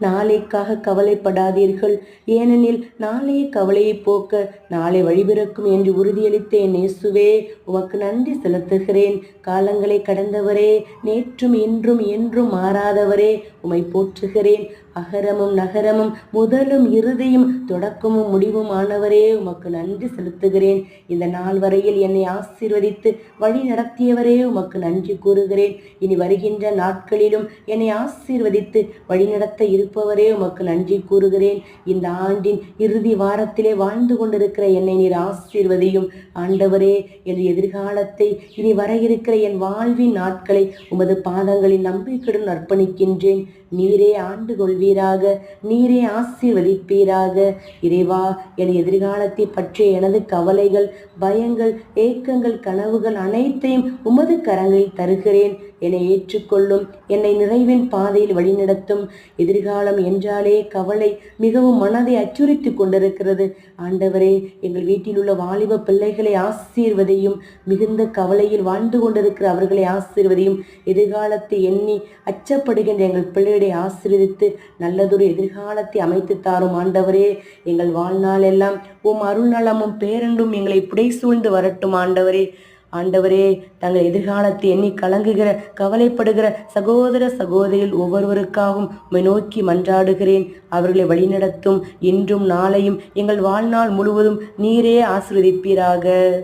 நாளைக்காக கவலைப்படாதீர்கள். ஏனெனில் நாளைய கவலையை போக்க நாளை வழிபிறக்கும் என்று உறுதியளித்தேன் இயேசுவே. உமக்கு நன்றி செலுத்துகிறேன். காலங்களை கடந்தவரே நேற்றும் இன்றும் என்றும் மாறாதவரே. உமை போற்றுகிறேன். அகரமும் நகரமும் முதலும் இறுதியும் தொடக்கமும் முடிவும் ஆனவரே உமக்கு நன்றி செலுத்துகிறேன். இந்த நாள் வரையில் என்னை ஆசீர்வதித்து வழி நடத்தியவரே உமக்கு நன்றி கூறுகிறேன். இனி வருகின்ற நாட்களிலும் என்னை ஆசீர்வதித்து வழிநடத்த இருப்பவரே உமக்கு நன்றி கூறுகிறேன். இந்த ஆண்டின் இறுதி வாரத்திலே வாழ்ந்து கொண்டிருக்கிற என்னை நீர் ஆசீர்வதியும். ஆண்டவரே என் எதிர்காலத்தை இனி வர இருக்கிற என் வாழ்வின் நாட்களை உமது பாதங்களில் நம்பிக்கையுடன் அர்ப்பணிக்கின்றேன். நீரே ஆண்டு கொள்வீராக நீரே ஆசீர்வதிப்பீராக. இறைவா என் எதிர்காலத்தை பற்றிய எனது கவலைகள் பயங்கள் ஏக்கங்கள் கனவுகள் அனைத்தையும் உமது கரங்களில் தருகிறேன். என்னை ஏற்றுக்கொள்ளும் என்னை நிறைவின் பாதையில் வழிநடத்தும். எதிர்காலம் என்றாலே கவலை மிகவும் மனதை அச்சுறுத்தி கொண்டிருக்கிறது. ஆண்டவரே எங்கள் வீட்டில் உள்ள வாலிப பிள்ளைகளை ஆசீர்வதையும் மிகுந்த கவலையில் வாழ்ந்து கொண்டிருக்கிற அவர்களை ஆசீர்வதையும் எதிர்காலத்தை எண்ணி அச்சப்படுகின்ற எங்கள் பிள்ளைகளை ஆசீர்வதித்து நல்லதொரு எதிர்காலத்தை அமைத்து தாரும் ஆண்டவரே. எங்கள் வாழ்நாள் எல்லாம் உம் அருள்நலமும் பேரன்பும் எங்களை புடை சூழ்ந்து வரட்டும் ஆண்டவரே. ஆண்டவரே தங்கள் எதிர்காலத்தை எண்ணி கலங்குகிற கவலைப்படுகிற சகோதர சகோதரியில் ஒவ்வொருவருக்காகவும் நோக்கி மன்றாடுகிறேன். அவர்களை வழிநடத்தும் இன்றும் நாளையும் எங்கள் வாழ்நாள் முழுவதும் நீரே ஆசிர்வதிப்பீராக.